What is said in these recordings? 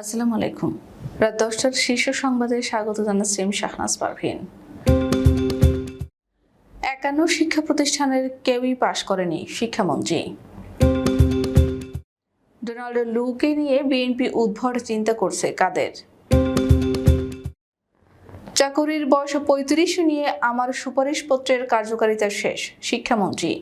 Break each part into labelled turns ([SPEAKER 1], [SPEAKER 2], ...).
[SPEAKER 1] আসসালামু আলাইকুম। রাত দশটার শীর্ষ সংবাদে স্বাগত জানাচ্ছি আমি শাহনাজ পারভিন। একান্ন শিক্ষা প্রতিষ্ঠানের কেউই পাশ করেনি শিক্ষামন্ত্রী। ডোনাল্ড লুকে নিয়ে বিএনপি উদ্ভট চিন্তা করছে কাদের। চাকরির বয়স পঁয়ত্রিশ নিয়ে আমার সুপারিশপত্রের কার্যকারিতা শেষ, শিক্ষামন্ত্রী।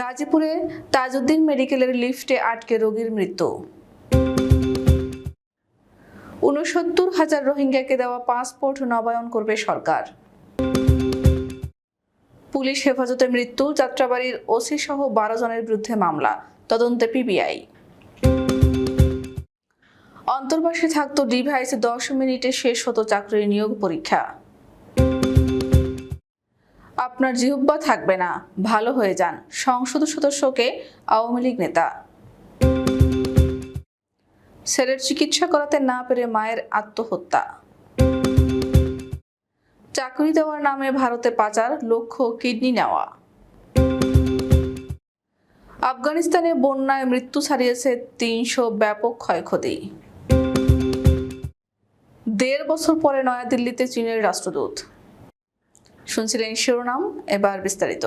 [SPEAKER 1] গাজীপুরে তাজউদ্দিন মেডিকেলের লিফটে আটকে রোগীর মৃত্যু। উনসত্তর হাজার রোহিঙ্গাকে দেওয়া পাসপোর্ট নবায়ন করবে সরকার। পুলিশ হেফাজতে মৃত্যু, যাত্রাবাড়ির ওসি সহ বারো জনের বিরুদ্ধে মামলা, তদন্তে পিবিআই। অন্তর্বাসে থাকতো ডিভাইস দশ মিনিটে শেষ হতো চাকরির নিয়োগ পরীক্ষা। আপনার জিহুব্বা থাকবে না, ভালো হয়ে যান, সংসদ সদস্যকে আওয়ামী লীগ নেতা। ছেলের চিকিৎসা করাতে না পেরে মায়ের আত্মহত্যা। চাকরি দেওয়ার নামে ভারতে পাচার, লক্ষ্য কিডনি নেওয়া। আফগানিস্তানে বন্যায় মৃত্যু ছাড়িয়েছে তিনশো ব্যাপক ক্ষয়ক্ষতি। দেড় বছর পরে নয়াদিল্লিতে চীনের রাষ্ট্রদূত। শুনছিলেন শিরোনাম, এবার বিস্তারিত।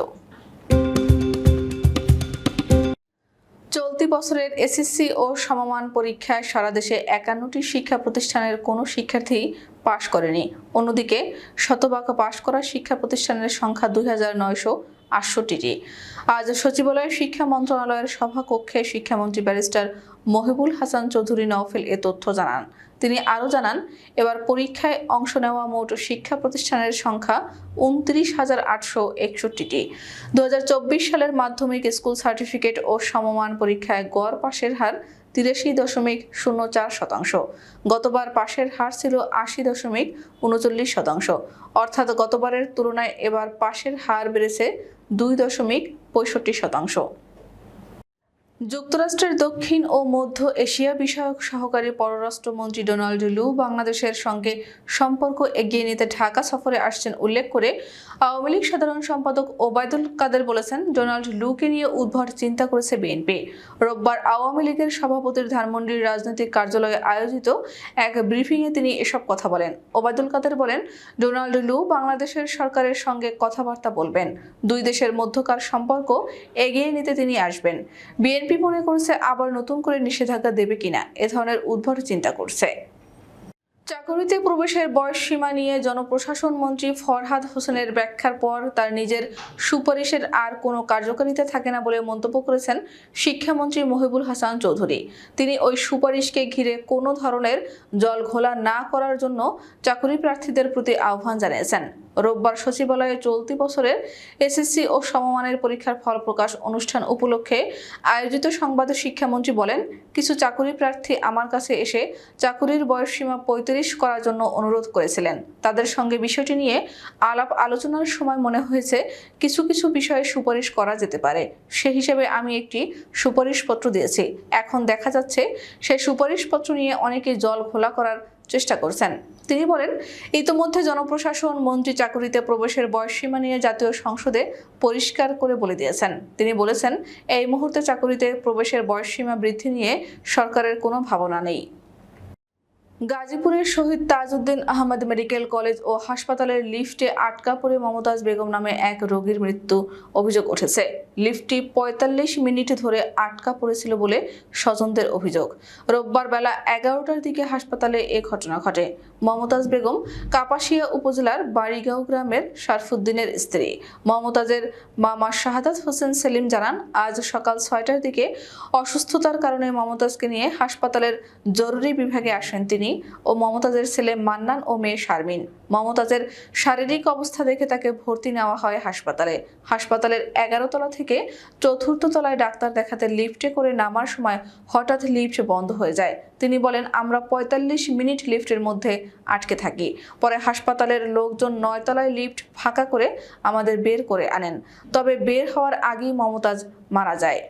[SPEAKER 1] চলতি বছরের এসএসসি ও সমমান পরীক্ষায় সারা দেশে একান্নটি শিক্ষা প্রতিষ্ঠানের কোনো শিক্ষার্থী পাশ করেনি। অন্যদিকে, শতভাগ পাশ করা শিক্ষা প্রতিষ্ঠানের সংখ্যা দুই হাজার নয়শো আটষট্টিটি। আজ সচিবালয়ের শিক্ষা মন্ত্রণালয়ের সভাকক্ষে শিক্ষামন্ত্রী ব্যারিস্টার মহিবুল হাসান চৌধুরী নওফেল এ তথ্য জানান। তিনি আরও জানান, এবার পরীক্ষায় অংশ নেওয়া মোট শিক্ষা প্রতিষ্ঠানের সংখ্যা উনত্রিশ হাজার আটশো একষট্টিটি। দুহাজার চব্বিশ সালের মাধ্যমিক স্কুল সার্টিফিকেট ও সমমান পরীক্ষায় গড় পাশের হার তিরাশি দশমিক শূন্য চার শতাংশ। গতবার পাশের হার ছিল আশি দশমিক উনচল্লিশ শতাংশ। অর্থাৎ গতবারের তুলনায় এবার পাশের হার বেড়েছে দুই দশমিক পঁয়ষট্টি শতাংশ। যুক্তরাষ্ট্রের দক্ষিণ ও মধ্য এশিয়া বিষয়ক সহকারী পররাষ্ট্রমন্ত্রী ডোনাল্ড লু বাংলাদেশের সঙ্গে সম্পর্ক এগিয়ে নিতে ঢাকা সফরে আসছেন উল্লেখ করে আওয়ামী লীগ সাধারণ সম্পাদক ওবায়দুল কাদের বলেছেন, ডোনাল্ড লুকে নিয়ে উদ্ভট চিন্তা করেছে বিএনপি। রোববার আওয়ামী লীগের সভাপতির ধানমন্ডির রাজনৈতিক কার্যালয়ে আয়োজিত এক ব্রিফিংয়ে তিনি এসব কথা বলেন। ওবায়দুল কাদের বলেন, ডোনাল্ড লু বাংলাদেশের সরকারের সঙ্গে কথাবার্তা বলবেন। দুই দেশের মধ্যকার সম্পর্ক এগিয়ে নিতে তিনি আসবেন। বিএনপি মনে করছে আবার নতুন করে নিষেধাজ্ঞা দেবে কিনা এ ধরনের উদ্ভট চিন্তা করছে। চাকরিতে প্রবেশের বয়স সীমা নিয়ে জনপ্রশাসন মন্ত্রী ফরহাদ হোসেনের ব্যাখ্যার পর তার নিজের সুপারিশের আর কোনো কার্যকারিতা থাকে না বলে মন্তব্য করেছেন শিক্ষামন্ত্রী মহিবুল হাসান চৌধুরী। তিনি ওই সুপারিশকে ঘিরে কোনো ধরনের জল ঘোলা না করার জন্য চাকরি প্রার্থীদের প্রতি আহ্বান জানিয়েছেন। রোববার সচিবালয়ে চলতি বছরের এসএসসি ও সমমানের পরীক্ষার ফল প্রকাশ অনুষ্ঠান উপলক্ষে আয়োজিত সংবাদে শিক্ষামন্ত্রী বলেন, কিছু চাকরি প্রার্থী আমার কাছে এসে চাকরির বয়সসীমা পঁয়ত্রিশ করার জন্য অনুরোধ করেছিলেন। তাদের সঙ্গে বিষয়টি নিয়ে আলাপ আলোচনার সময় মনে হয়েছে কিছু কিছু বিষয়ে সুপারিশ করা যেতে পারে। সে হিসেবে আমি একটি সুপারিশপত্র দিয়েছি। এখন দেখা যাচ্ছে সেই সুপারিশপত্র নিয়ে অনেকে জল ঘোলা করার চেষ্টা করছেন। তিনি বলেন, ইতোমধ্যে জনপ্রশাসন, মন্ত্রী চাকরিতে প্রবেশের বয়সসীমা নিয়ে জাতীয় সংসদে পরিষ্কার করে বলে দিয়েছেন। তিনি বলেছেন, এই মুহূর্তে চাকরিতে প্রবেশের বয়সসীমা বৃদ্ধি নিয়ে সরকারের কোনো ভাবনা নেই। গাজীপুরের শহীদ তাজউদ্দিন আহমদ মেডিকেল কলেজ ও হাসপাতালের লিফটে আটকা পড়ে মমতাজ বেগম নামে এক রোগীর মৃত্যু অভিযোগ উঠেছে। লিফটটি পঁয়তাল্লিশ মিনিট ধরে আটকা পড়েছিল বলে স্বজনদের অভিযোগ। রোববার বেলা এগারোটার দিকে হাসপাতালে এ ঘটনা ঘটে। মমতাজ বেগম কাপাসিয়া উপজেলার বাড়িগাঁও গ্রামের শারফুদ্দিনের স্ত্রী। মমতাজের মামা শাহাদাত হোসেন সেলিম জানান, আজ সকাল ছয়টার দিকে অসুস্থতার কারণে মমতাজকে নিয়ে হাসপাতালের জরুরি বিভাগে আসেন তিনি। ও মমতাজের ছেলে মান্নান ও মেয়ে শারমিন। মমতাজের শারীরিক অবস্থা দেখে তাকে ভর্তি নেওয়া হয় হাসপাতালে। হাসপাতালের এগারো তলা থেকে চতুর্থ তলায় ডাক্তার দেখাতে লিফটে করে নামার সময় হঠাৎ লিফট বন্ধ হয়ে যায়। তিনি বলেন, আমরা পঁয়তাল্লিশ মিনিট লিফটের মধ্যে আটকে থাকি। পরে হাসপাতালের লোকজন নয়তলায় লিফট ফাঁকা করে আমাদের বের করে আনেন। তবে বের হওয়ার আগেই মমতাজ মারা যায়।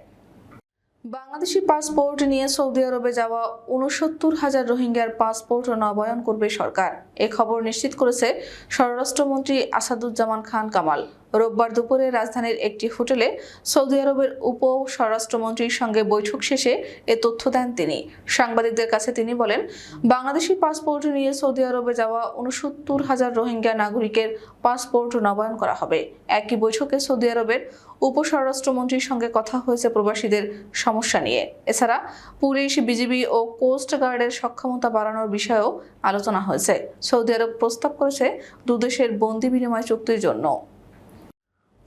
[SPEAKER 1] বাংলাদেশি পাসপোর্ট নিয়ে সৌদি আরবে যাওয়া উনসত্তর হাজার রোহিঙ্গার পাসপোর্ট নবায়ন করবে সরকার। এ খবর নিশ্চিত করেছে স্বরাষ্ট্রমন্ত্রী আসাদুজ্জামান খান কামাল। রোববার দুপুরে রাজধানীর একটি হোটেলে সৌদি আরবের উপ স্বরাষ্ট্রমন্ত্রীর সঙ্গে বৈঠক শেষে এ তথ্য দেন তিনি। সাংবাদিকদের কাছে তিনি বলেন, বাংলাদেশি পাসপোর্ট নিয়ে সৌদি আরবে যাওয়া উনসত্তর হাজার রোহিঙ্গা নাগরিকের পাসপোর্ট নবায়ন করা হবে। একই বৈঠকে সৌদি আরবের উপ স্বরাষ্ট্রমন্ত্রীর সঙ্গে কথা হয়েছে প্রবাসীদের সমস্যা নিয়ে। এছাড়া পুলিশ, বিজিবি ও কোস্ট গার্ডের সক্ষমতা বাড়ানোর বিষয়েও আলোচনা হয়েছে। সৌদি আরব প্রস্তাব করেছে দুদেশের বন্দি বিনিময় চুক্তির জন্য।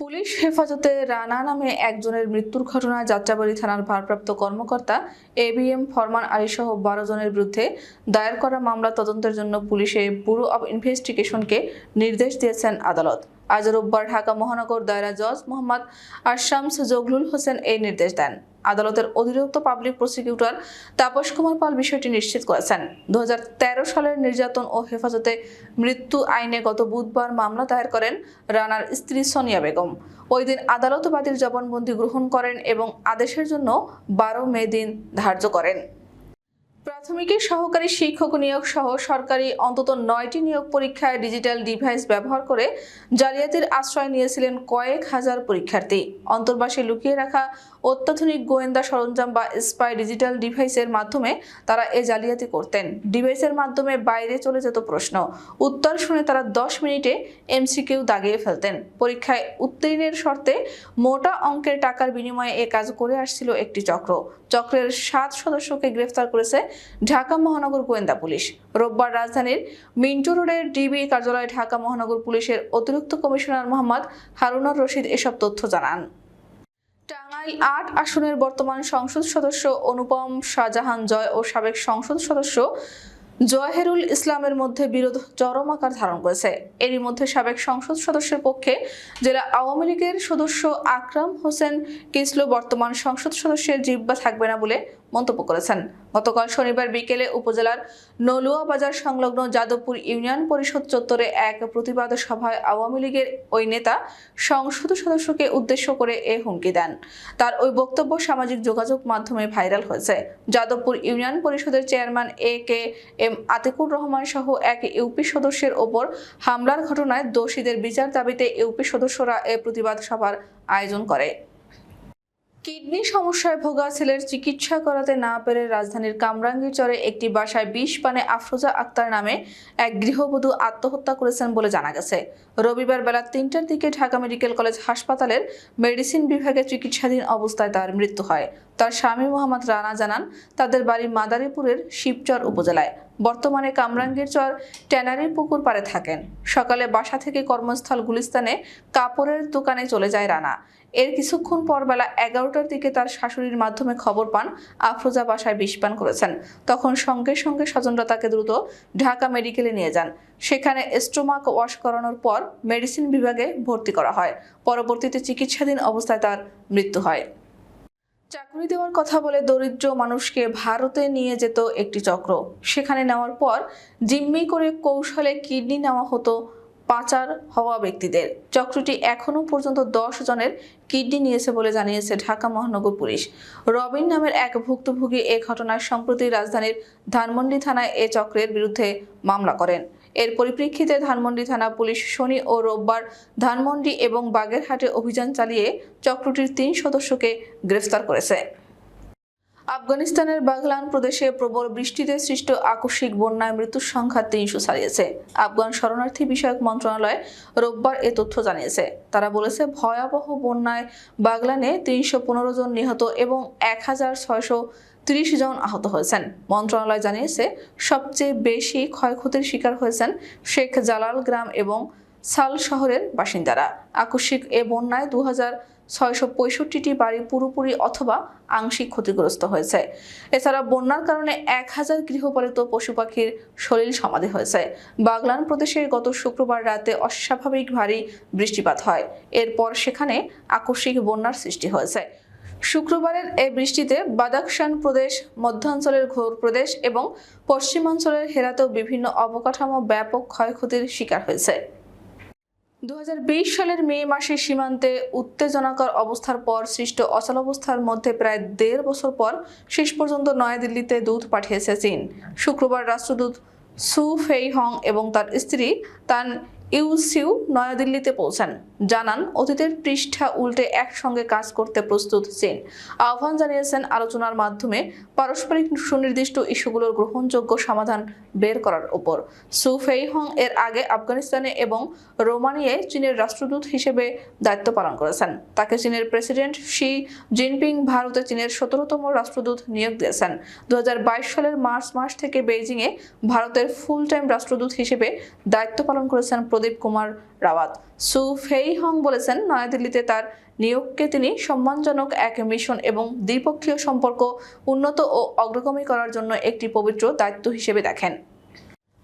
[SPEAKER 1] পুলিশ হেফাজতে রানা নামে একজনের মৃত্যুর ঘটনায় যাত্রাবাড়ি থানার ভারপ্রাপ্ত কর্মকর্তা এ বি এম ফরমান আলী সহ বারো জনের বিরুদ্ধে দায়ের করা মামলা তদন্তের জন্য পুলিশে ব্যুরো অব ইনভেস্টিগেশনকে নির্দেশ দিয়েছেন আদালত। আজ রোববার ঢাকা মহানগর দায়রা জজ মোহাম্মদ আশামস জগলুল হোসেন এই নির্দেশ দেন। আদালতের অতিরিক্ত পাবলিক প্রসিকিউটর তাপস কুমার পাল বিষয়টি নিশ্চিত করেছেন। দু হাজার তেরো সালের নির্যাতন ও হেফাজতে মৃত্যু আইনে গত বুধবার মামলা দায়ের করেন রানার স্ত্রী সোনিয়া বেগম। ওই দিন আদালত বাদীর জবানবন্দি গ্রহণ করেন এবং আদেশের জন্য বারো মে দিন ধার্য করেন। প্রাথমিকের সহকারী শিক্ষক নিয়োগ সহ সরকারি অন্তত নয়টি নিয়োগ পরীক্ষায় ডিজিটাল ডিভাইস ব্যবহার করে জালিয়াতির আশ্রয় নিয়েছিলেন কয়েক হাজার পরীক্ষার্থী। অন্তর্বাসে লুকিয়ে রাখা অত্যাধুনিক গোয়েন্দা সরঞ্জাম বা স্পাই ডিজিটাল ডিভাইসের মাধ্যমে তারা এ জালিয়াতি করতেন। ডিভাইসের মাধ্যমে বাইরে চলে যেত প্রশ্ন। উত্তর শুনে তারা দশ মিনিটে এমসিকিউ দাগিয়ে ফেলতেন। পরীক্ষায় উত্তীর্ণের শর্তে মোটা অঙ্কের টাকার বিনিময়ে এ কাজ করে আসছিল একটি চক্র। চক্রের সাত সদস্যকে গ্রেফতার করেছে ঢাকা মহানগর গোয়েন্দা পুলিশ। রোববার রাজধানীর মিন্টু রোডের ডিবি কার্যালয়ে ঢাকা মহানগর পুলিশের অতিরিক্ত কমিশনার মোহাম্মদ হারুনার রশিদ এসব তথ্য জানান। টাঙ্গাইল আট আসনের বর্তমান সংসদ সদস্য অনুপম শাহজাহান জয় ও সাবেক সংসদ সদস্য জহেরুল ইসলামের মধ্যে বিরোধ চরম আকার ধারণ করেছে। এরই মধ্যে সাবেক সংসদ সদস্যের পক্ষে জেলা আওয়ামী লীগের সদস্য আকরাম হোসেন কিসলু বর্তমান সংসদ সদস্যের জিব্বা থাকবে না বলে মন্তব্য করেছেন। গতকাল শনিবার বিকেলে উপজেলার নলুয়া বাজার সংলগ্ন যাদবপুর ইউনিয়ন পরিষদ চত্বরে এক প্রতিবাদ সভায় আওয়ামী লীগের ওই নেতা সংসদ সদস্যকে উদ্দেশ্য করে এ হুমকি দেন। তার ওই বক্তব্য সামাজিক যোগাযোগ মাধ্যমে ভাইরাল হয়েছে। যাদবপুর ইউনিয়ন পরিষদের chairman A K M Atikur Rahman সহ এক ইউপি সদস্যের ওপর হামলার ঘটনায় দোষীদের বিচার দাবিতে ইউপি সদস্যরা এ প্রতিবাদ সভার আয়োজন করে। কিডনি সমস্যায় ভোগা ছেলের চিকিৎসা করাতে না পেরে রাজধানীর কামরাঙ্গীর চরে একটি বাসায় বিষ পানে আফরোজা আক্তার নামে এক গৃহবধূ আত্মহত্যা করেছেন বলে জানা গেছে। রবিবার বেলা তিনটার দিকে ঢাকা মেডিকেল কলেজ হাসপাতালের মেডিসিন বিভাগে চিকিৎসাধীন অবস্থায় তার মৃত্যু হয়। তার স্বামী মোহাম্মদ রানা জানান, তাদের বাড়ি মাদারীপুরের শিবচর উপজেলায়। বর্তমানে কামরাঙ্গীর চর ট্যানারির পুকুর পাড়ে থাকেন। সকালে বাসা থেকে কর্মস্থল গুলিস্তানে কাপড়ের দোকানে চলে যায় রানা। এর কিছুক্ষণ পর বেলা এগারোটার দিকে তার শাশুড়ির মাধ্যমে খবর পান আফরোজা বাসায় বিষপান করেছেন। তখন সঙ্গে সঙ্গে স্বজনরা তাকে দ্রুত ঢাকা মেডিকেলে নিয়ে যান। সেখানে স্টোমাক ওয়াশ করানোর পর মেডিসিন বিভাগে ভর্তি করা হয়। পরবর্তীতে চিকিৎসাধীন অবস্থায় তার মৃত্যু হয়। চাকরি দেওয়ার কথা বলে দরিদ্র মানুষকে ভারতে নিয়ে যেত একটি চক্র। সেখানে নেওয়ার পর জিম্মি করে কৌশলে কিডনি নেওয়া হতো পাচার হওয়া ব্যক্তিদের। চক্রটি এখনও পর্যন্ত দশ জনের কিডনি নিয়েছে বলে জানিয়েছে ঢাকা মহানগর পুলিশ। রবিন নামের এক ভুক্তভোগী এ ঘটনায় সম্প্রতি রাজধানীর ধানমন্ডি থানায় এ চক্রের বিরুদ্ধে মামলা করেন। এর পরিপ্রেক্ষিতে ধানমন্ডি থানা পুলিশ শনি ও রোববার ধানমন্ডি এবং বাগেরহাটে অভিযান চালিয়ে চক্রটির তিন সদস্যকে গ্রেফতার করেছে। আফগানিস্তানের বাগলান প্রদেশে প্রবল বৃষ্টিতে সৃষ্ট আকস্মিক বন্যায় মৃত্যুর সংখ্যা তিনশো ছাড়িয়েছে। আফগান শরণার্থী বিষয়ক মন্ত্রণালয় রোববার এ তথ্য জানিয়েছে। তারা বলেছে, ভয়াবহ বন্যায় বাগলানে তিনশো পনেরো জন নিহত এবং এক হাজার ছয়শো ত্রিশ জন আহত হয়েছেন। মন্ত্রণালয় জানিয়েছে, সবচেয়ে বেশি ক্ষয়ক্ষতির শিকার হয়েছেন শেখ জালাল গ্রাম এবং সাল শহরের বাসিন্দারা। আকস্মিক এ বন্যায় দু হাজার ছয়শো পঁয়ষট্টিটি বাড়ি পুরোপুরি অথবা আংশিক ক্ষতিগ্রস্ত হয়েছে। এছাড়া বন্যার কারণে এক হাজার গৃহপালিত পশু পাখির সলিল সমাধি হয়েছে। বাগলান প্রদেশে গত শুক্রবার রাতে অস্বাভাবিক ভারী বৃষ্টিপাত হয়। এরপর সেখানে আকস্মিক বন্যার সৃষ্টি হয়েছে। শুক্রবারের এই বৃষ্টিতে বাদাকশান প্রদেশ, মধ্যাঞ্চলের ঘোর প্রদেশ এবং পশ্চিমাঞ্চলের হেরাতেও বিভিন্ন অবকাঠামো ব্যাপক ক্ষয়ক্ষতির শিকার হয়েছে। দু হাজার বিশ সালের মে মাসে সীমান্তে উত্তেজনাকর অবস্থার পর সৃষ্ট অচলাবস্থার মধ্যে প্রায় দেড় বছর পর শেষ পর্যন্ত নয়াদিল্লিতে দূত পাঠিয়েছে চীন। শুক্রবার রাষ্ট্রদূত সু ফেই হং এবং তার স্ত্রী তান ইউসিউ নয়াদিল্লিতে পৌঁছান। জানান, অতীতের পৃষ্ঠা উল্টে একসঙ্গে কাজ করতে প্রস্তুত চীন। আহ্বান জানিয়েছেন আলোচনার মাধ্যমে পারস্পরিক সুনির্দিষ্ট ইস্যুগুলোর গ্রহণযোগ্য সমাধান বের করার উপর। সু ফেইহং এর আগে আফগানিস্তানে এবং রোমানিয়ায় চীনের রাষ্ট্রদূত হিসেবে দায়িত্ব পালন করেছেন। তাকে চীনের প্রেসিডেন্ট শি জিনপিং ভারতে চীনের সতেরোতম রাষ্ট্রদূত নিয়োগ দিয়েছেন। দু হাজার বাইশ সালের মার্চ মাস থেকে বেইজিংয়ে ভারতের ফুল টাইম রাষ্ট্রদূত হিসেবে দায়িত্ব পালন করেছেন প্রদীপ কুমার রাওয়াত। সু ফেইহং বলেছেন, নয়াদিল্লিতে তার নিয়োগকে তিনি সম্মানজনক এক মিশন এবং দ্বিপক্ষীয় সম্পর্ক উন্নত ও অগ্রগমী করার জন্য একটি পবিত্র দায়িত্ব হিসেবে দেখেন।